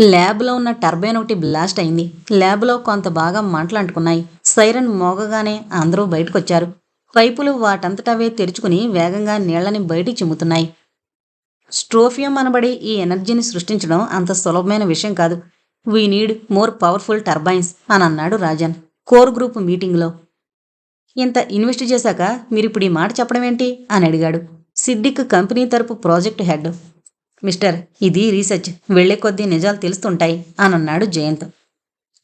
ల్యాబ్లో ఉన్న టర్బైన్ ఒకటి బ్లాస్ట్ అయింది. ల్యాబ్లో కొంత భాగం మంటలు అంటుకున్నాయి. సైరన్ మోగగానే అందరూ బయటకొచ్చారు. పైపులు వాటంతటవే తెరుచుకుని వేగంగా నీళ్ళని బయటికి చిమ్ముతున్నాయి. స్ట్రోఫియం అనబడి ఈ ఎనర్జీని సృష్టించడం అంత సులభమైన విషయం కాదు. We need more powerful turbines అని అన్నాడు రాజన్ కోర్ గ్రూప్ మీటింగ్లో. ఇంత ఇన్వెస్ట్ చేశాక మీరిప్పుడు ఈ మాట చెప్పడం ఏంటి అని అడిగాడు. సిద్దిక్ కంపెనీ తరపు ప్రాజెక్ట్ హెడ్. మిస్టర్ ఇది రీసెర్చ్. వెళ్ళే కొద్దీ నిజాలు తెలుస్తుంటాయి అని అన్నాడు జయంత్.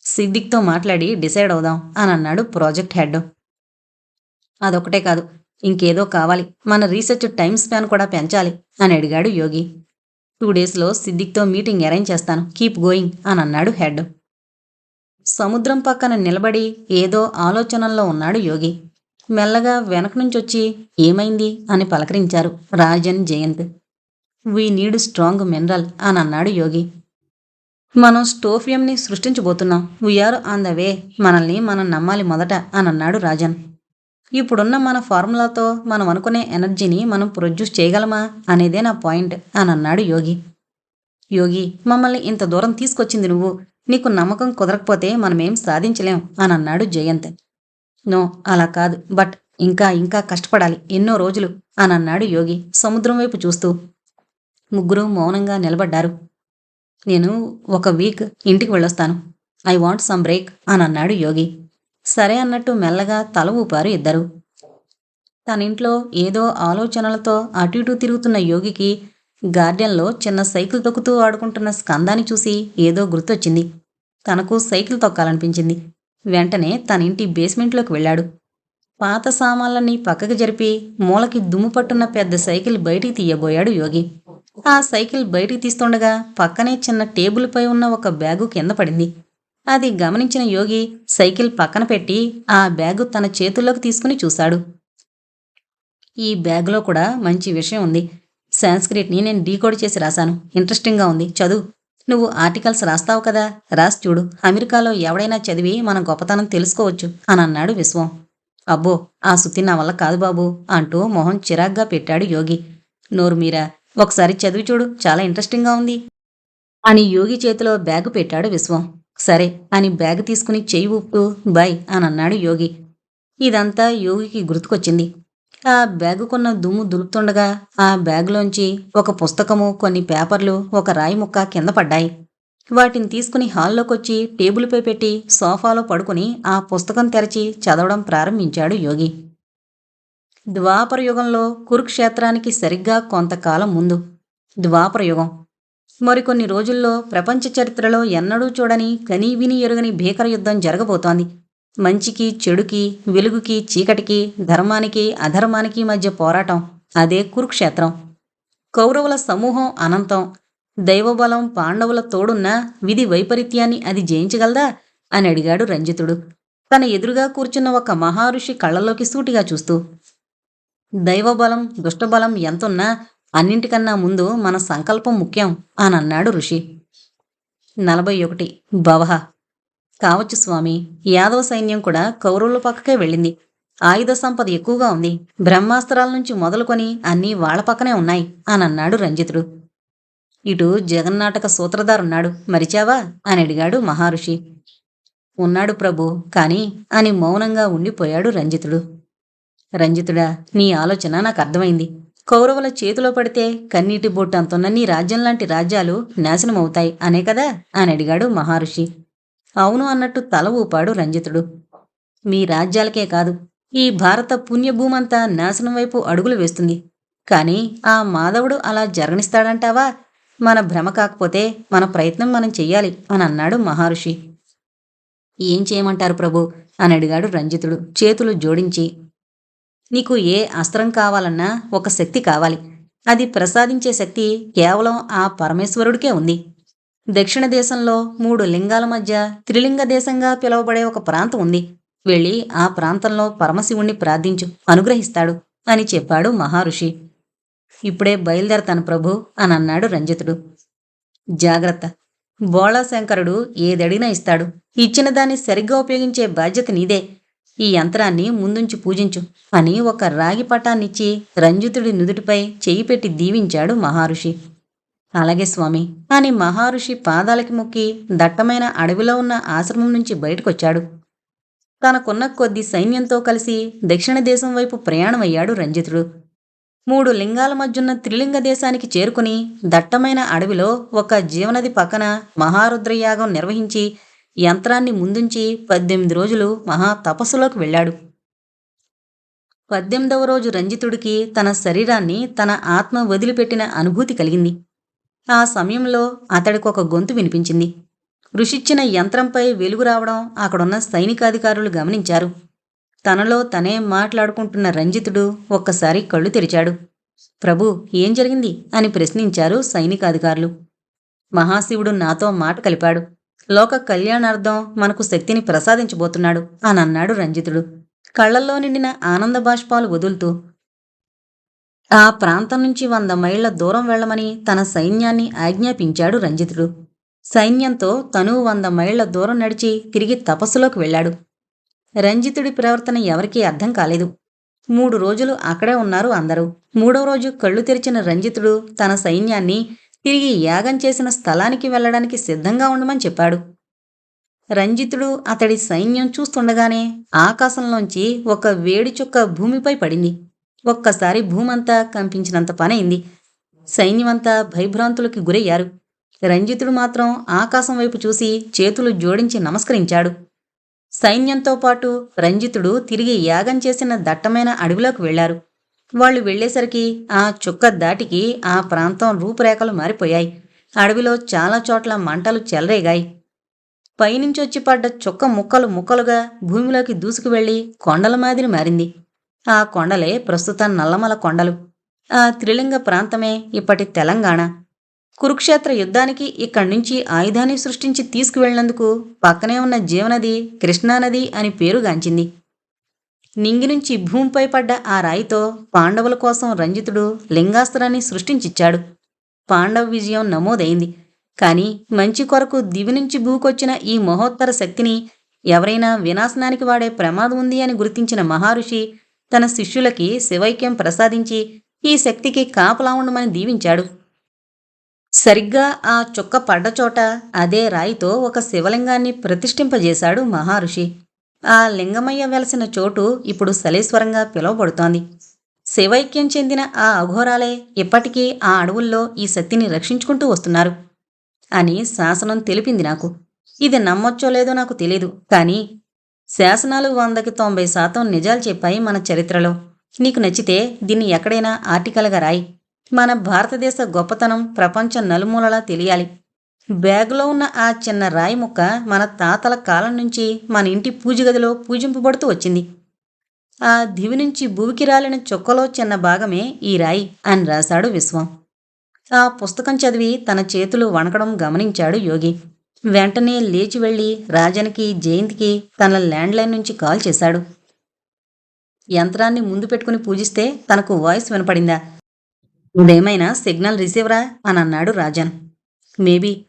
సిద్దిక్తో మాట్లాడి డిసైడ్ అవుదాం అని అన్నాడు ప్రాజెక్ట్ హెడ్. అదొకటే కాదు ఇంకేదో కావాలి. మన రీసెర్చ్ టైం స్పాన్ కూడా పెంచాలి అని అడిగాడు యోగి. టూ డేస్లో సిద్దిక్తో మీటింగ్ అరేంజ్ చేస్తాను. కీప్ గోయింగ్ అని అన్నాడు హెడ్. సముద్రం పక్కన నిలబడి ఏదో ఆలోచనల్లో ఉన్నాడు యోగి. మెల్లగా వెనక నుంచి వచ్చి ఏమైంది అని పలకరించారు Rajan Jayant. We need strong mineral అని అన్నాడు యోగి. మనం స్టోఫియంని సృష్టించబోతున్నాం. We are on the way మనల్ని మనం నమ్మాలి మొదట అని అన్నాడు రాజన్. ఇప్పుడున్న మన ఫార్ములాతో మనం అనుకునే ఎనర్జీని మనం ప్రొడ్యూస్ చేయగలమా అనేదే నా పాయింట్ అని అన్నాడు యోగి. యోగి మమ్మల్ని ఇంత దూరం తీసుకొచ్చింది నువ్వు. నీకు నమ్మకం కుదరకపోతే మనమేం సాధించలేం అని అన్నాడు జయంత్. నో అలా కాదు. బట్ ఇంకా ఇంకా కష్టపడాలి. ఎన్నో రోజులు అని అన్నాడు యోగి సముద్రం వైపు చూస్తూ. ముగ్గురు మౌనంగా నిలబడ్డారు. నేను ఒక వీక్ ఇంటికి వెళ్ళొస్తాను. ఐ వాంట్ సమ్ బ్రేక్ అని అన్నాడు యోగి. సరే అన్నట్టు మెల్లగా తల ఊపారు ఇద్దరు. తన ఇంట్లో ఏదో ఆలోచనలతో అటు ఇటు తిరుగుతున్న యోగికి గార్డెన్లో చిన్న సైకిల్ తొక్కుతూ ఆడుకుంటున్న స్కందాన్ని చూసి ఏదో గుర్తొచ్చింది. తనకు సైకిల్ తొక్కాలనిపించింది. వెంటనే తన ఇంటి బేస్మెంట్లోకి వెళ్ళాడు. పాత సామాన్లన్నీ పక్కకు జరిపి మూలకి దుమ్ము పట్టున్న పెద్ద సైకిల్ బయటికి తీయబోయాడు యోగి. ఆ సైకిల్ బయటికి తీస్తుండగా పక్కనే చిన్న టేబుల్పై ఉన్న ఒక బ్యాగు కింద పడింది. అది గమనించిన యోగి సైకిల్ పక్కన పెట్టి ఆ బ్యాగు తన చేతుల్లోకి తీసుకుని చూశాడు. ఈ బ్యాగులో కూడా మంచి విషయం ఉంది. సాంస్క్రిట్ని నేను డీకోడ్ చేసి రాశాను. ఇంట్రెస్టింగ్గా ఉంది. చదువు. నువ్వు ఆర్టికల్స్ రాస్తావు కదా? రాసి చూడు. అమెరికాలో ఎవడైనా చదివి మన గొప్పతనం తెలుసుకోవచ్చు అని అన్నాడు విశ్వం. అబ్బో ఆ సుత్తి నా వల్ల కాదు బాబు అంటూ మొహం చిరాగ్గా పెట్టాడు యోగి. నోరు మీరా ఒకసారి చదివి చూడు చాలా ఇంట్రెస్టింగ్గా ఉంది. అని యోగి చేతిలో బ్యాగు పెట్టాడు విశ్వం. సరే అని బ్యాగ్ తీసుకుని చెయ్యి ఊపుతూ బాయ్ అని అన్నాడు యోగి. ఇదంతా యోగికి గుర్తుకొచ్చింది. ఆ బ్యాగుకున్న దుమ్ము దులుపుతుండగా ఆ బ్యాగులోంచి ఒక పుస్తకము కొన్ని పేపర్లు ఒక రాయి ముక్క కింద పడ్డాయి. వాటిని తీసుకుని హాల్లోకొచ్చి టేబుల్పై పెట్టి సోఫాలో పడుకుని ఆ పుస్తకం తెరచి చదవడం ప్రారంభించాడు యోగి. ద్వాపరయుగంలో కురుక్షేత్రానికి సరిగ్గా కొంతకాలం ముందు. ద్వాపరయుగం మరికొన్ని రోజుల్లో ప్రపంచ చరిత్రలో ఎన్నడూ చూడని కనీవిని ఎరుగని భీకర యుద్ధం జరగబోతోంది. మంచికి చెడుకి వెలుగుకి చీకటికి ధర్మానికి అధర్మానికి మధ్య పోరాటం. అదే కురుక్షేత్రం. కౌరవుల సమూహం అనంతం. దైవబలం పాండవుల తోడున్న విధి వైపరీత్యాన్ని అది జయించగలదా? అని అడిగాడు రంజితుడు. తన ఎదురుగా కూర్చున్న ఒక మహారుషి కళ్ళలోకి సూటిగా చూస్తూ. దైవబలం దుష్టబలం ఎంతున్నా అన్నింటికన్నా ముందు మన సంకల్పం ముఖ్యం అని అన్నాడు ఋషి. నలభై ఒకటి భవహ కావచ్చు స్వామి యాదవ సైన్యం కూడా కౌరవుల పక్కకే వెళ్ళింది. ఆయుధ సంపద ఎక్కువగా ఉంది. బ్రహ్మాస్త్రాల నుంచి మొదలుకొని అన్నీ వాళ్ళ పక్కనే ఉన్నాయి అని అన్నాడు రంజితుడు. ఇటు జగన్నాటక సూత్రధారున్నాడు మరిచావా? అని అడిగాడు మహర్షి ఉన్నాడు ప్రభు కాని అని మౌనంగా ఉండిపోయాడు రంజితుడు. రంజితుడా నీ ఆలోచన నాకు అర్థమైంది. కౌరవుల చేతిలో పడితే కన్నీటి బొట్టు నీ రాజ్యం లాంటి రాజ్యాలు నాశనమవుతాయి అనే కదా? అని అడిగాడు మహర్షి. అవును అన్నట్టు తల ఊపాడు రంజితుడు. మీ రాజ్యాలకే కాదు ఈ భారత పుణ్యభూమంతా నాశనం వైపు అడుగులు వేస్తుంది. కానీ ఆ మాధవుడు అలా జరగనిస్తాడంటావా? మన భ్రమ కాకపోతే మన ప్రయత్నం మనం చెయ్యాలి అని అన్నాడు మహర్షి. ఏం చేయమంటారు ప్రభు? అని అడిగాడు రంజితుడు చేతులు జోడించి. నీకు ఏ అస్త్రం కావాలన్నా ఒక శక్తి కావాలి. అది ప్రసాదించే శక్తి కేవలం ఆ పరమేశ్వరుడికే ఉంది. దక్షిణ దేశంలో మూడు లింగాల మధ్య త్రిలింగ దేశంగా పిలువబడే ఒక ప్రాంతం ఉంది. వెళ్ళి ఆ ప్రాంతంలో పరమశివుణ్ణి ప్రార్థించు అనుగ్రహిస్తాడు అని చెప్పాడు మహర్షి. ఇప్పుడే బయలుదేరతాను ప్రభు అని అన్నాడు రంజితుడు. జాగ్రత్త. బోళాశంకరుడు ఏదడిగినా ఇస్తాడు. ఇచ్చిన దాన్ని సరిగ్గా ఉపయోగించే బాధ్యత నీదే. ఈ యంత్రాన్ని ముందుంచి పూజించు. అని ఒక రాగి పటాన్నిచ్చి రంజితుడి నుదుటిపై చేయి పెట్టి దీవించాడు మహర్షి. అలాగే స్వామి. అని మహర్షి పాదాలకి మొక్కి దట్టమైన అడవిలో ఉన్న ఆశ్రమం నుంచి బయటకొచ్చాడు. తనకున్న కొద్ది సైన్యంతో కలిసి దక్షిణ దేశం వైపు ప్రయాణమయ్యాడు రంజితుడు. మూడు లింగాల మధ్యున్న త్రిలింగ దేశానికి చేరుకుని దట్టమైన అడవిలో ఒక జీవనది పక్కన మహారుద్రయాగం నిర్వహించి యంత్రాన్ని ముందుంచి పద్దెనిమిది రోజులు మహా తపస్సులోకి వెళ్ళాడు. పద్దెనిమిదవ రోజు రంజితుడికి తన శరీరాన్ని తన ఆత్మ వదిలిపెట్టిన అనుభూతి కలిగింది. ఆ సమయంలో అతడికొక గొంతు వినిపించింది. ఋషిచ్చిన యంత్రంపై వెలుగు రావడం అక్కడున్న సైనికాధికారులు గమనించారు. తనలో తనే మాట్లాడుకుంటున్న రంజితుడు ఒక్కసారి కళ్ళు తెరిచాడు. ప్రభు ఏం జరిగింది? అని ప్రశ్నించారు సైనికాధికారులు. మహాశివుడు నాతో మాట కలిపాడు. లోక కళ్యాణార్థం మనకు శక్తిని ప్రసాదించబోతున్నాడు అని అన్నాడు రంజితుడు. కళ్ళల్లో నిండిన ఆనంద బాష్పాలు వదులుతూ ఆ ప్రాంతం నుంచి వంద మైళ్ళ దూరం వెళ్ళమని తన సైన్యాన్ని ఆజ్ఞాపించాడు రంజితుడు. సైన్యంతో తను వంద మైళ్ళ దూరం నడిచి తిరిగి తపస్సులోకి వెళ్ళాడు. రంజితుడి ప్రవర్తన ఎవరికీ అర్థం కాలేదు. మూడు రోజులు అక్కడే ఉన్నారు అందరూ. మూడో రోజు కళ్ళు తెరిచిన రంజితుడు తన సైన్యాన్ని తిరిగి యాగం చేసిన స్థలానికి వెళ్ళడానికి సిద్ధంగా ఉండమని చెప్పాడు. రంజితుడు అతడి సైన్యం చూస్తుండగానే ఆకాశంలోంచి ఒక వేడి చుక్క భూమిపై పడింది. ఒక్కసారి భూమంతా కంపించినంత పనైంది. సైన్యమంతా భయభ్రాంతులకి గురయ్యారు. రంజితుడు మాత్రం ఆకాశం వైపు చూసి చేతులు జోడించి నమస్కరించాడు. సైన్యంతో పాటు రంజితుడు తిరిగి యాగం చేసిన దట్టమైన అడవిలోకి వెళ్ళారు వాళ్ళు వెళ్ళేసరికి ఆ చుక్క దాటికి ఆ ప్రాంతం రూపురేఖలు మారిపోయాయి. అడవిలో చాలా చోట్ల మంటలు చెలరేగాయి. పైనుంచొచ్చి పడ్డ చుక్క ముక్కలు ముక్కలుగా భూమిలోకి దూసుకువెళ్ళి కొండల మాదిరి మారింది. ఆ కొండలే ప్రస్తుతం నల్లమల కొండలు. ఆ త్రిలింగ ప్రాంతమే ఇప్పటి తెలంగాణ. కురుక్షేత్ర యుద్ధానికి ఇక్కడి నుంచి ఆయుధాన్ని సృష్టించి తీసుకువెళ్ళినందుకు పక్కనే ఉన్న జీవనది కృష్ణానది అని పేరుగాంచింది నింగి నుంచి భూమిపై పడ్డ ఆ రాయితో పాండవుల కోసం రంజితుడు లింగాస్త్రాన్ని సృష్టించిచ్చాడు. పాండవ విజయం నమోదైంది. కాని మంచి కొరకు దివి నుంచి భూకొచ్చిన ఈ మహోత్తర శక్తిని ఎవరైనా వినాశనానికి వాడే ప్రమాదం ఉంది అని గుర్తించిన మహర్షి తన శిష్యులకి శివైక్యం ప్రసాదించి ఈ శక్తికి కాపలా ఉండమని దీవించాడు. సరిగ్గా ఆ చుక్క పడ్డచోట అదే రాయితో ఒక శివలింగాన్ని ప్రతిష్ఠింపజేశాడు మహర్షి. ఆ లింగమయ్య వెలసిన చోటు ఇప్పుడు సలేశ్వరంగా పిలువబడుతోంది. శివైక్యం చెందిన ఆ అఘోరాలే ఇప్పటికీ ఆ అడవుల్లో ఈ శక్తిని రక్షించుకుంటూ వస్తున్నారు. అని శాసనం తెలిపింది నాకు. ఇది నమ్మొచ్చో లేదో నాకు తెలియదు కానీ శాసనాలు వందకి తొంభై శాతం నిజాలు చెప్పాయి మన చరిత్రలో. నీకు నచ్చితే దీన్ని ఎక్కడైనా ఆర్టికల్గా రాయి. మన భారతదేశ గొప్పతనం ప్రపంచం నలుమూలలా తెలియాలి. బ్యాగులో ఉన్న ఆ చిన్న రాయి ముక్క మన తాతల కాలం నుంచి మన ఇంటి పూజ గదిలో పూజింపబడుతూ వచ్చింది. ఆ దివి నుంచి భూమికి రాలిన చొక్కలో చిన్న భాగమే ఈ రాయి అని రాశాడు విశ్వం. ఆ పుస్తకం చదివి తన చేతులు వణకడం గమనించాడు యోగి. వెంటనే లేచి వెళ్ళి రాజన్కి జయంతికి తన ల్యాండ్లైన్ నుంచి కాల్ చేశాడు. యంత్రాన్ని ముందు పెట్టుకుని పూజిస్తే తనకు వాయిస్ వినపడిందా? ఇదేమైనా సిగ్నల్ రిసీవరా? అని అన్నాడు Rajan. Maybe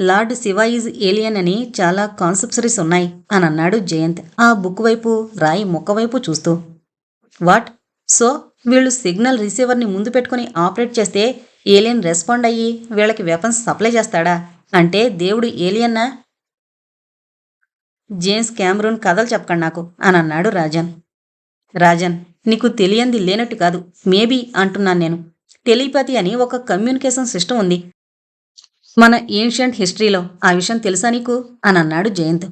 lord Shiva is alien అని చాలా కాన్సెప్సరీస్ ఉన్నాయి అని అన్నాడు జయంత్. ఆ బుక్ వైపు రాయి ముక్క వైపు చూస్తూ. వాట్? సో వీళ్ళు సిగ్నల్ రిసీవర్ని ముందు పెట్టుకుని ఆపరేట్ చేస్తే ఏలియన్ రెస్పాండ్ అయ్యి వీళ్ళకి వెపన్స్ సప్లై చేస్తాడా? అంటే దేవుడు ఏలియన్నా జేమ్స్ క్యామరూన్ కథలు చెప్పకండి నాకు అని అన్నాడు రాజన్. రాజన్ నీకు తెలియంది లేనట్టు కాదు. మేబీ అంటున్నాను నేను. టెలిపతి అని ఒక కమ్యూనికేషన్ సిస్టమ్ ఉంది. మన ఏన్షియంట్ హిస్టరీలో ఆ విషయం తెలుసా నీకు? అని అన్నాడు జయంత్.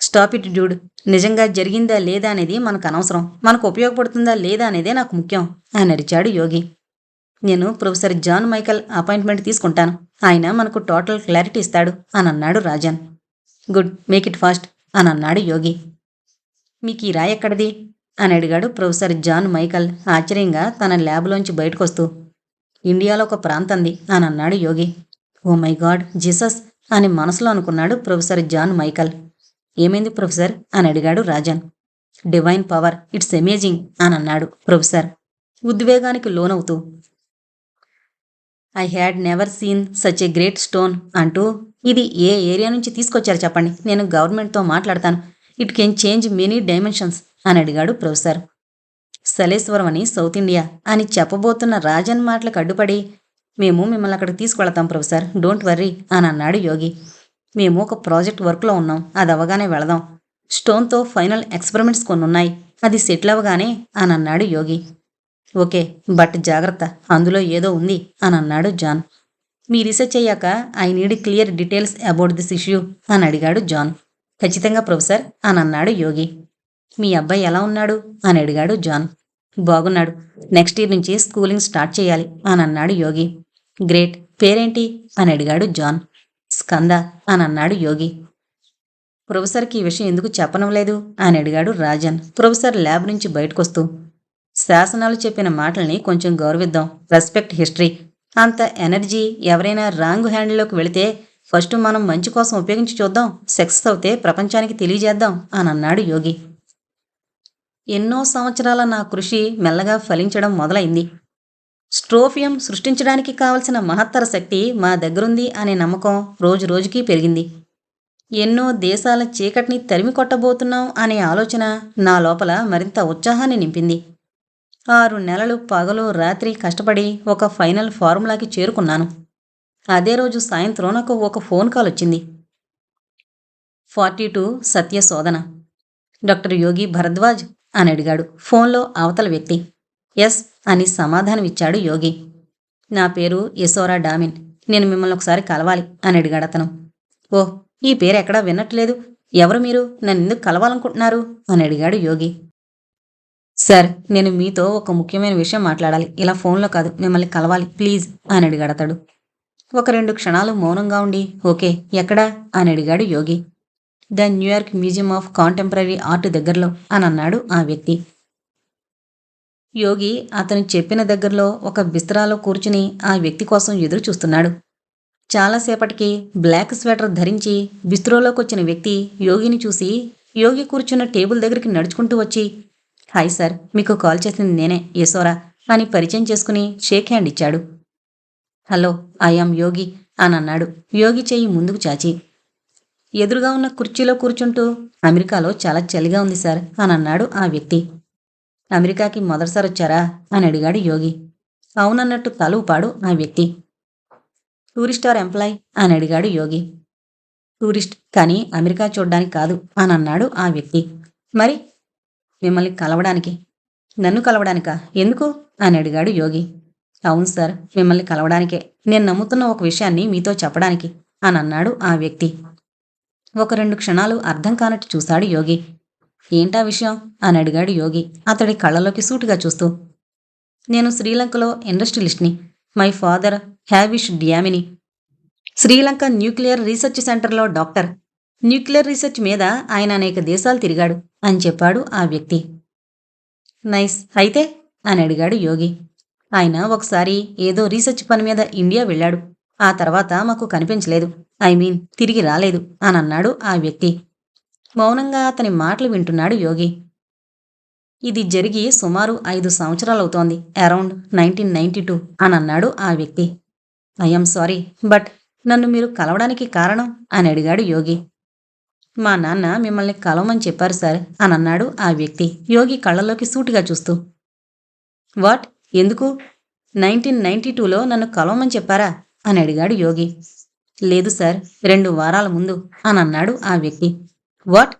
స్టాప్ ఇట్ డ్యూడ్ నిజంగా జరిగిందా లేదా అనేది మనకు అనవసరం. మనకు ఉపయోగపడుతుందా లేదా అనేదే నాకు ముఖ్యం అని అరిచాడు యోగి. నేను ప్రొఫెసర్ జాన్ మైకల్ అపాయింట్మెంట్ తీసుకుంటాను. ఆయన మనకు టోటల్ క్లారిటీ ఇస్తాడు అని అన్నాడు Rajan. Good make it fast అని అన్నాడు యోగి. మీకు ఈ రాయి ఎక్కడిది? అని అడిగాడు ప్రొఫెసర్ జాన్ మైకల్ ఆశ్చర్యంగా తన ల్యాబ్లోంచి బయటకొస్తూ. ఇండియాలో ఒక ప్రాంతంది అని అన్నాడు Yogi. Oh my god Jesus అని మనసులో అనుకున్నాడు ప్రొఫెసర్ జాన్ మైకల్. ఏమైంది ప్రొఫెసర్? అని అడిగాడు Rajan. Divine power it's amazing అని అన్నాడు ప్రొఫెసర్. ఉద్వేగానికి లోనవుతూ I had never seen such a great stone అంటూ ఇది ఏ ఏరియా నుంచి తీసుకొచ్చారు చెప్పండి? నేను గవర్నమెంట్తో మాట్లాడతాను. It can change many dimensions అని అడిగాడు ప్రొఫెసర్. సలేశ్వరం అని సౌత్ ఇండియా అని చెప్పబోతున్న రాజన్ మాటలకు అడ్డుపడి మేము మిమ్మల్ని అక్కడికి తీసుకువెళతాం ప్రొఫెసర్. డోంట్ వర్రీ అని అన్నాడు యోగి. మేము ఒక ప్రాజెక్ట్ వర్క్లో ఉన్నాం. అది అవగానే వెళదాం. స్టోన్తో ఫైనల్ ఎక్స్పెరిమెంట్స్ కొన్ని ఉన్నాయి అది సెటిల్ అవ్వగానే అని అన్నాడు యోగి. ఓకే బట్ జాగ్రత్త. అందులో ఏదో ఉంది అని అన్నాడు జాన్. మీ రీసెర్చ్ అయ్యాక I need clear details about this issue అని అడిగాడు జాన్. ఖచ్చితంగా ప్రొఫెసర్ అని అన్నాడు యోగి. మీ అబ్బాయి ఎలా ఉన్నాడు అని అడిగాడు జాన్. బాగున్నాడు. నెక్స్ట్ ఇయర్ నుంచి స్కూలింగ్ స్టార్ట్ చేయాలి అని అన్నాడు యోగి. గ్రేట్ పేరేంటి? అని అడిగాడు జాన్. స్కంద అని అన్నాడు యోగి. ప్రొఫెసర్కి ఈ విషయం ఎందుకు చెప్పడం లేదు? అని అడిగాడు రాజన్. ప్రొఫెసర్ ల్యాబ్ నుంచి బయటకొస్తూ శాసనాలు చెప్పిన మాటల్ని కొంచెం గౌరవిద్దాం. రెస్పెక్ట్ హిస్టరీ అంత ఎనర్జీ ఎవరైనా రాంగ్ హ్యాండ్లోకి వెళితే ఫస్ట్ మనం మంచి కోసం ఉపయోగించి చూద్దాం. సక్సెస్ అవుతే ప్రపంచానికి తెలియజేద్దాం అని అన్నాడు యోగి. ఎన్నో సంవత్సరాల నా కృషి మెల్లగా ఫలించడం మొదలైంది. స్ట్రోఫియం సృష్టించడానికి కావలసిన మహత్తర శక్తి మా దగ్గరుంది అనే నమ్మకం రోజు రోజుకి పెరిగింది. ఎన్నో దేశాల చీకటిని తరిమి కొట్టబోతున్నాం అనే ఆలోచన నా లోపల మరింత ఉత్సాహాన్ని నింపింది. ఆరు నెలలు పగలు రాత్రి కష్టపడి ఒక ఫైనల్ ఫార్ములాకి చేరుకున్నాను. అదే రోజు సాయంత్రం నాకు ఒక ఫోన్ కాల్ వచ్చింది. ఫార్టీ టూ సత్య శోధన డాక్టర్ యోగి భరద్వాజ్ అని అడిగాడు. ఫోన్లో అవతల వ్యక్తి ఎస్ అని సమాధానమిచ్చాడు యోగి. నా పేరు యశోరా డామిన్. నేను మిమ్మల్ని ఒకసారి కలవాలి అని అడిగాడు అతను. ఓ ఈ పేరు ఎక్కడా విన్నట్లేదు ఎవరు మీరు? నన్ను ఎందుకు కలవాలనుకుంటున్నారు? అని అడిగాడు యోగి. సార్ నేను మీతో ఒక ముఖ్యమైన విషయం మాట్లాడాలి. ఇలా ఫోన్లో కాదు మిమ్మల్ని కలవాలి. ప్లీజ్ అని అడిగాడు అతడు. ఒక రెండు క్షణాలు మౌనంగా ఉండి ఓకే ఎక్కడా? అని అడిగాడు Yogi. The New York museum of contemporary art దగ్గరలో అని అన్నాడు ఆ వ్యక్తి. యోగి అతను చెప్పిన దగ్గరలో ఒక బిస్తరాలో కూర్చుని ఆ వ్యక్తి కోసం ఎదురు చూస్తున్నాడు చాలాసేపటికి బ్లాక్ స్వెటర్ ధరించి బిస్త్రోలోకి వచ్చిన వ్యక్తి యోగిని చూసి యోగి కూర్చున్న టేబుల్ దగ్గరికి నడుచుకుంటూ వచ్చి హాయ్ సార్ మీకు కాల్ చేసింది నేనే యశోరా అని పరిచయం చేసుకుని షేక్ హ్యాండ్ ఇచ్చాడు. హలో ఐ యామ్ యోగి అని అన్నాడు. యోగి చెయ్యి ముందుకు చాచి ఎదురుగా ఉన్న కుర్చీలో కూర్చుంటూ అమెరికాలో చాలా చలిగా ఉంది సార్ అని అన్నాడు ఆ వ్యక్తి. అమెరికాకి మొదటిసారి వచ్చారా అని అడిగాడు యోగి. అవునన్నట్టు తల ఊపాడు ఆ వ్యక్తి. టూరిస్ట్ ఆర్ ఎంప్లాయ్ అని అడిగాడు యోగి. టూరిస్ట్ కానీ అమెరికా చూడ్డానికి కాదు అని అన్నాడు ఆ వ్యక్తి. మరి మిమ్మల్ని కలవడానికి? నన్ను కలవడానికా? ఎందుకు? అని అడిగాడు యోగి. అవును సార్ మిమ్మల్ని కలవడానికే. నేను నమ్ముతున్న ఒక విషయాన్ని మీతో చెప్పడానికి అని అన్నాడు ఆ వ్యక్తి. ఒక రెండు క్షణాలు అర్థం కానట్టు చూశాడు యోగి. ఏంటా విషయం? అని అడిగాడు యోగి అతడి కళ్ళలోకి సూటుగా చూస్తూ. నేను శ్రీలంకలో ఇండస్ట్రియలిస్ట్ని. మై ఫాదర్ హ్యావిష్ డ్యామిని. శ్రీలంక న్యూక్లియర్ రీసెర్చ్ సెంటర్లో డాక్టర్. న్యూక్లియర్ రీసెర్చ్ మీద ఆయన అనేక దేశాలు తిరిగాడు అని చెప్పాడు ఆ వ్యక్తి. నైస్. అయితే? అని అడిగాడు యోగి. ఆయన ఒకసారి ఏదో రీసెర్చ్ పని మీద ఇండియా వెళ్ళాడు. ఆ తర్వాత మాకు కనిపించలేదు. ఐ మీన్ తిరిగి రాలేదు అని అన్నాడు ఆ వ్యక్తి. మౌనంగా అతని మాటలు వింటున్నాడు యోగి. ఇది జరిగి సుమారు ఐదు సంవత్సరాలవుతోంది అరౌండ్ నైన్టీన్ నైన్టీ టూ అని అన్నాడు ఆ వ్యక్తి. ఐఎమ్ సారీ బట్ నన్ను మీరు కలవడానికి కారణం? అని అడిగాడు యోగి. మా నాన్న మిమ్మల్ని కలవమని చెప్పారు సార్ అని అన్నాడు ఆ వ్యక్తి. యోగి కళ్ళలోకి సూటిగా చూస్తూ. వాట్? ఎందుకు? నైన్టీన్ నైన్టీ టూలో నన్ను కలవమని చెప్పారా? అని అడిగాడు యోగి. లేదు సార్ రెండు వారాల ముందు అని అన్నాడు ఆ వ్యక్తి. వాట్?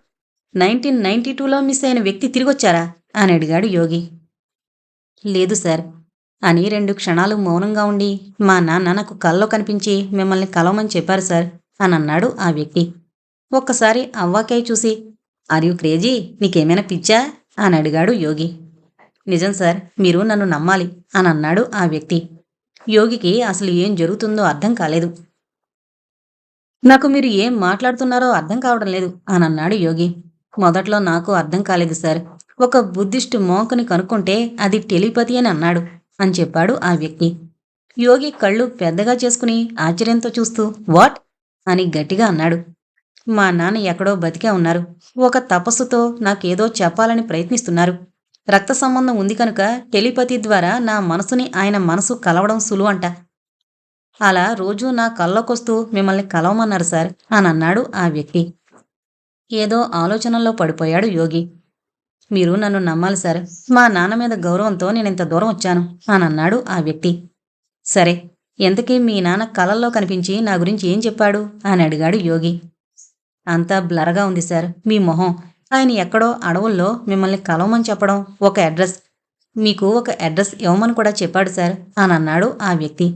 నైన్టీన్ నైన్టీ టూలో మిస్ అయిన వ్యక్తి తిరిగొచ్చారా? అని అడిగాడు యోగి. లేదు సార్ అని రెండు క్షణాలు మౌనంగా ఉండి మా నాన్న నాకు కల్లో కనిపించి మిమ్మల్ని కలవమని చెప్పారు సార్ అని అన్నాడు ఆ వ్యక్తి. ఒక్కసారి అవ్వాకాయ చూసి ఆర్ యూ క్రేజీ? నీకేమైనా పిచ్చా? అని అడిగాడు యోగి. నిజం సార్ మీరు నన్ను నమ్మాలి అని అన్నాడు ఆ వ్యక్తి. యోగికి అసలు ఏం జరుగుతుందో అర్థం కాలేదు. నాకు మీరు ఏం మాట్లాడుతున్నారో అర్థం కావడం లేదు అని అన్నాడు యోగి. మొదట్లో నాకు అర్థం కాలేదు సార్. ఒక బుద్ధిస్ట్ మోంకుని కనుక్కుంటే అది టెలిపతి అని అన్నాడు అని చెప్పాడు ఆ వ్యక్తి. యోగి కళ్ళు పెద్దగా చేసుకుని ఆశ్చర్యంతో చూస్తూ వాట్? అని గట్టిగా అన్నాడు. మా నాన్న ఎక్కడో బతికే ఉన్నారు. ఒక తపస్సుతో నాకేదో చెప్పాలని ప్రయత్నిస్తున్నారు. రక్త సంబంధం ఉంది కనుక టెలిపతి ద్వారా నా మనసుని ఆయన మనసు కలవడం సులువంట. అలా రోజూ నా కళ్ళకొస్తూ మిమ్మల్ని కలవమన్నారు సార్ అని అన్నాడు ఆ వ్యక్తి. ఏదో ఆలోచనల్లో పడిపోయాడు యోగి. మీరు నన్ను నమ్మాలి సార్. మా నాన్న మీద గౌరవంతో నేను ఇంత దూరం వచ్చాను అని అన్నాడు ఆ వ్యక్తి. సరే ఎంతకీ మీ నాన్న కలల్లో కనిపించి నా గురించి ఏం చెప్పాడు? అని అడిగాడు యోగి. అంతా బ్లర్గా ఉంది సార్ మీ మొహం. ఆయన ఎక్కడో అడవుల్లో మిమ్మల్ని కలవమని చెప్పడం ఒక అడ్రస్. మీకు ఒక అడ్రస్ ఇవ్వమని కూడా చెప్పాడు సార్ అని అన్నాడు ఆ వ్యక్తి.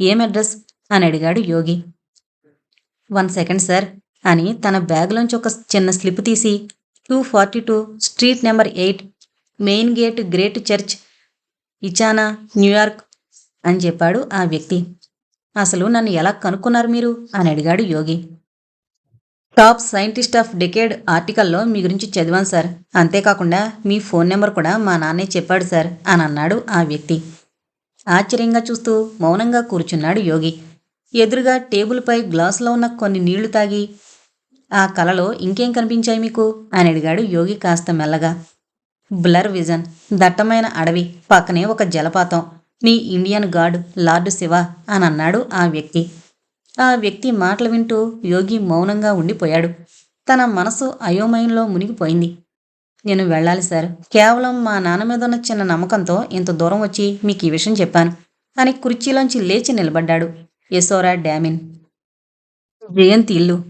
ఏం అడ్రస్? అని అడిగాడు యోగి. One second sir. అని తన బ్యాగ్లోంచి ఒక చిన్న స్లిప్ తీసి two forty two street number eight main gate great church ఇచానా New York అని చెప్పాడు ఆ వ్యక్తి. అసలు నన్ను ఎలా కనుక్కున్నారు మీరు? అని అడిగాడు Yogi. Top scientist of decade ఆర్టికల్లో మీ గురించి చదివాను సార్. అంతేకాకుండా మీ ఫోన్ నెంబర్ కూడా మా నాన్నే చెప్పాడు సార్ అని అన్నాడు ఆ వ్యక్తి. ఆశ్చర్యంగా చూస్తూ మౌనంగా కూర్చున్నాడు యోగి. ఎదురుగా టేబుల్పై గ్లాసులో ఉన్న కొన్ని నీళ్ళు తాగి ఆ కలలో ఇంకేం కనిపించాయి మీకు? అని అడిగాడు యోగి కాస్త మెల్లగా. బ్లర్ విజన్ దట్టమైన అడవి పక్కనే ఒక జలపాతం. మీ ఇండియన్ గాడ్ లార్డ్ శివ అని అన్నాడు ఆ వ్యక్తి. ఆ వ్యక్తి మాటలు వింటూ యోగి మౌనంగా ఉండిపోయాడు. తన మనసు అయోమయంలో మునిగిపోయింది. నేను వెళ్ళాలి సార్. కేవలం మా నాన్న మీద ఉన్న చిన్న నమ్మకంతో ఇంత దూరం వచ్చి మీకు ఈ విషయం చెప్పాను. అని కుర్చీలోంచి లేచి నిలబడ్డాడు యశోరా డ్యామిన్. జయంతి ఇల్లు.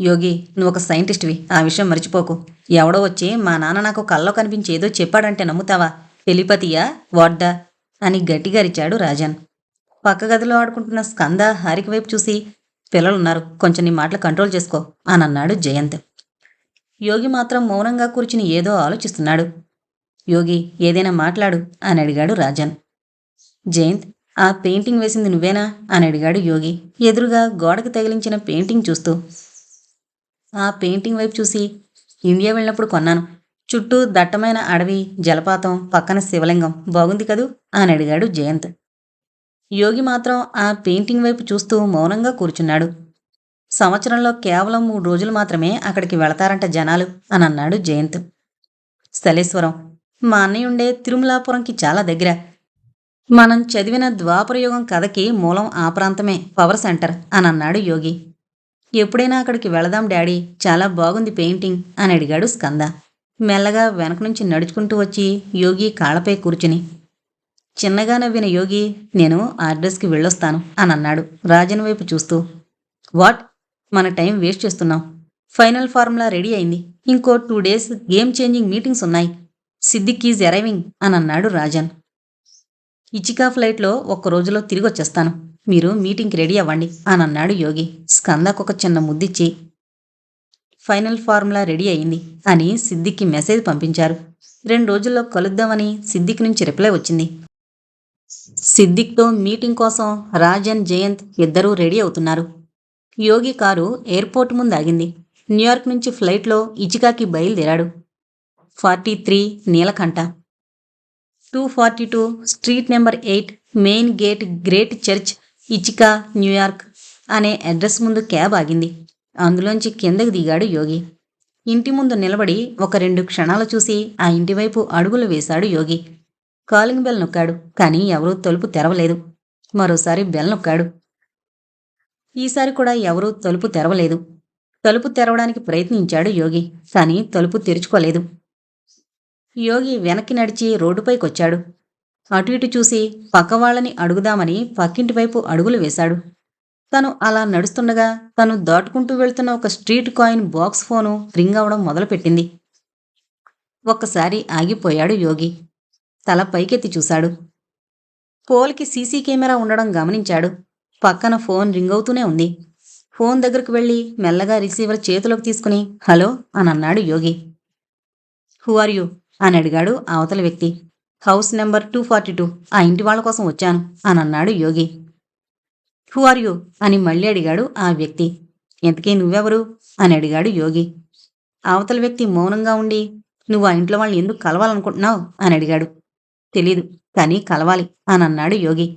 యోగి నువ్వు ఒక సైంటిస్ట్వి. ఆ విషయం మర్చిపోకు. ఎవడో వచ్చి మా నాన్న నాకు కల్లో కనిపించి ఏదో చెప్పాడంటే నమ్ముతావా? టెలిపతియా? వాడ్డా అని గట్టిగారిచాడు రాజన్. పక్క గదిలో ఆడుకుంటున్న స్కంద హారిక వైపు చూసి పిల్లలున్నారు. కొంచెం నీ మాటలు కంట్రోల్ చేసుకో అని అన్నాడు జయంత్. యోగి మాత్రం మౌనంగా కూర్చుని ఏదో ఆలోచిస్తున్నాడు. యోగి ఏదైనా మాట్లాడు అని అడిగాడు రాజన్. జయంత్ ఆ పెయింటింగ్ వేసింది నువ్వేనా అని అడిగాడు యోగి ఎదురుగా గోడకు తగిలించిన పెయింటింగ్ చూస్తూ. ఆ పెయింటింగ్ వైపు చూసి ఇండియా వెళ్ళినప్పుడు కొన్నాను. చుట్టూ దట్టమైన అడవి జలపాతం పక్కన శివలింగం బాగుంది కదూ అని అడిగాడు జయంత్. యోగి మాత్రం ఆ పెయింటింగ్ వైపు చూస్తూ మౌనంగా కూర్చున్నాడు. సంవత్సరంలో కేవలం మూడు రోజులు మాత్రమే అక్కడికి వెళతారంట జనాలు అని అన్నాడు జయంత్. స్థలేశ్వరం మా అన్నయ్య ఉండే తిరుమలాపురంకి చాలా దగ్గర. మనం చదివిన ద్వాపరయుగం కథకి మూలం ఆ ప్రాంతమే పవర్ సెంటర్ అని అన్నాడు యోగి. ఎప్పుడైనా అక్కడికి వెళదాం డాడీ చాలా బాగుంది పెయింటింగ్ అని అడిగాడు స్కంద. మెల్లగా వెనక నుంచి నడుచుకుంటూ వచ్చి యోగి కాళ్ళపై కూర్చుని చిన్నగా నవ్విన యోగి నేను ఆ అడ్రస్కి వెళ్ళొస్తాను అని అన్నాడు రాజన్ వైపు చూస్తూ. వాట్? మన టైం వేస్ట్ చేస్తున్నాం. ఫైనల్ ఫార్ములా రెడీ అయింది. ఇంకో two days game changing meetings ఉన్నాయి. సిద్దిక్ ఈజ్ అరైవింగ్ అని అన్నాడు రాజన్. ఇచికా ఫ్లైట్లో ఒక్క రోజులో తిరిగి వచ్చేస్తాను మీరు మీటింగ్కి రెడీ అవ్వండి అని అన్నాడు యోగి. స్కందకు ఒక చిన్న ముద్దిచ్చి ఫైనల్ ఫార్ములా రెడీ అయింది అని సిద్దిక్కి మెసేజ్ పంపించారు. రెండు రోజుల్లో కలుద్దామని సిద్దిక్ నుంచి రిప్లై వచ్చింది. సిద్దిక్తో మీటింగ్ కోసం రాజన్ జయంత్ ఇద్దరూ రెడీ అవుతున్నారు. యోగి కారు ఎయిర్పోర్ట్ ముందు ఆగింది. న్యూయార్క్ నుంచి ఫ్లైట్లో ఇచికాకి బయలుదేరాడు. Forty three Neelakantha. Two forty two street number eight main gate great church ఇచికా New York అనే అడ్రస్ ముందు క్యాబ్ ఆగింది. అందులోంచి కిందకు దిగాడు యోగి. ఇంటి ముందు నిలబడి ఒక రెండు క్షణాలు చూసి ఆ ఇంటి వైపు అడుగులు వేశాడు యోగి. కాలింగ్ బెల్ నొక్కాడు కానీ ఎవరూ తలుపు తెరవలేదు. మరోసారి బెల్ నొక్కాడు. ఈసారి కూడా ఎవరూ తలుపు తెరవలేదు. తలుపు తెరవడానికి ప్రయత్నించాడు యోగి కానీ తలుపు తెరుచుకోలేదు. యోగి వెనక్కి నడిచి రోడ్డుపైకొచ్చాడు అటు ఇటు చూసి పక్కవాళ్ళని అడుగుదామని పక్కింటి వైపు అడుగులు వేశాడు. తను అలా నడుస్తుండగా తను దాటుకుంటూ వెళ్తున్న ఒక street coin box phone ring అవడం మొదలుపెట్టింది. ఒక్కసారి ఆగిపోయాడు యోగి. తల పైకెత్తి చూశాడు. పోల్కి సీసీ కెమెరా ఉండడం గమనించాడు. పక్కన ఫోన్ రింగ్ అవుతూనే ఉంది. ఫోన్ దగ్గరకు వెళ్ళి మెల్లగా రిసీవర్ చేతిలోకి తీసుకుని హలో అని అన్నాడు యోగి. Who are you? అని అడిగాడు అవతల వ్యక్తి. House number two forty two. ఆ ఇంటి వాళ్ళ కోసం వచ్చాను అని అన్నాడు యోగి. Who are you? అని మళ్ళీ అడిగాడు ఆ వ్యక్తి. ఎంతకీ నువ్వెవరు? అని అడిగాడు యోగి. అవతల వ్యక్తి మౌనంగా ఉండి నువ్వు ఆ ఇంట్లో వాళ్ళని ఎందుకు కలవాలనుకుంటున్నావు? అని అడిగాడు. తెలీదు కానీ కలవాలి అని అన్నాడు యోగి.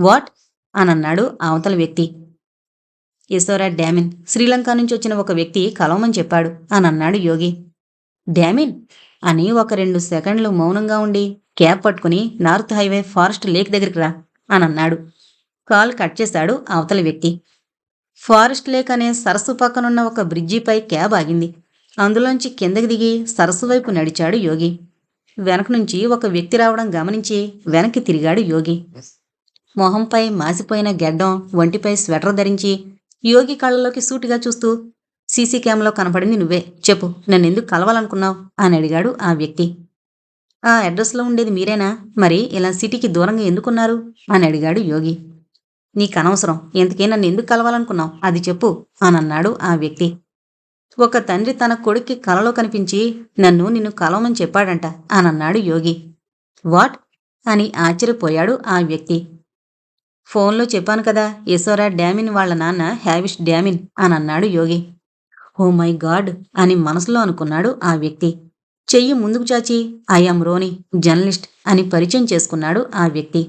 వాట్? అని అన్నాడు అవతల వ్యక్తి. యశోరా డ్యామిన్ శ్రీలంక నుంచి వచ్చిన ఒక వ్యక్తి కలవమని చెప్పాడు అని అన్నాడు యోగి. డ్యామిన్ అని ఒక రెండు సెకండ్లు మౌనంగా ఉండి క్యాబ్ పట్టుకుని నార్త్ హైవే ఫారెస్ట్ లేక్ దగ్గరికి రా అని అన్నాడు కాల్ కట్ చేశాడు అవతలి వ్యక్తి. ఫారెస్ట్ లేక్ అనే సరస్సు పక్కనున్న ఒక బ్రిడ్జిపై క్యాబ్ ఆగింది. అందులోంచి కిందకి దిగి సరస్సు వైపు నడిచాడు యోగి. వెనక నుంచి ఒక వ్యక్తి రావడం గమనించి వెనక్కి తిరిగాడు యోగి. మొహంపై మాసిపోయిన గెడ్డం ఒంటిపై స్వెటర్ ధరించి యోగి కళ్ళలోకి సూటిగా చూస్తూ సీసీ క్యామ్లో కనపడింది నువ్వే చెప్పు నన్నెందుకు కలవాలనుకున్నావు? అని అడిగాడు ఆ వ్యక్తి. ఆ అడ్రస్లో ఉండేది మీరేనా? మరి ఇలా సిటీకి దూరంగా ఎందుకున్నారు? అని అడిగాడు యోగి. నీకు అనవసరం ఇంతకీ నన్ను ఎందుకు కలవాలనుకున్నావు? అది చెప్పు అని అన్నాడు ఆ వ్యక్తి. ఒక తండ్రి తన కొడుక్కి కలలో కనిపించి నన్ను నిన్ను కలవమని చెప్పాడంట అని అన్నాడు యోగి. వాట్? అని ఆశ్చర్యపోయాడు ఆ వ్యక్తి. ఫోన్లో చెప్పాను కదా యశోరా డ్యామిన్ వాళ్ళ నాన్న హ్యావిష్ డ్యామిన్ అని అన్నాడు యోగి. ఓ మై గాడ్ అని మనసులో అనుకున్నాడు ఆ వ్యక్తి. చెయ్యి ముందుకు చాచి ఐఎమ్ రోని జర్నలిస్ట్ అని పరిచయం చేసుకున్నాడు ఆ వ్యక్తి.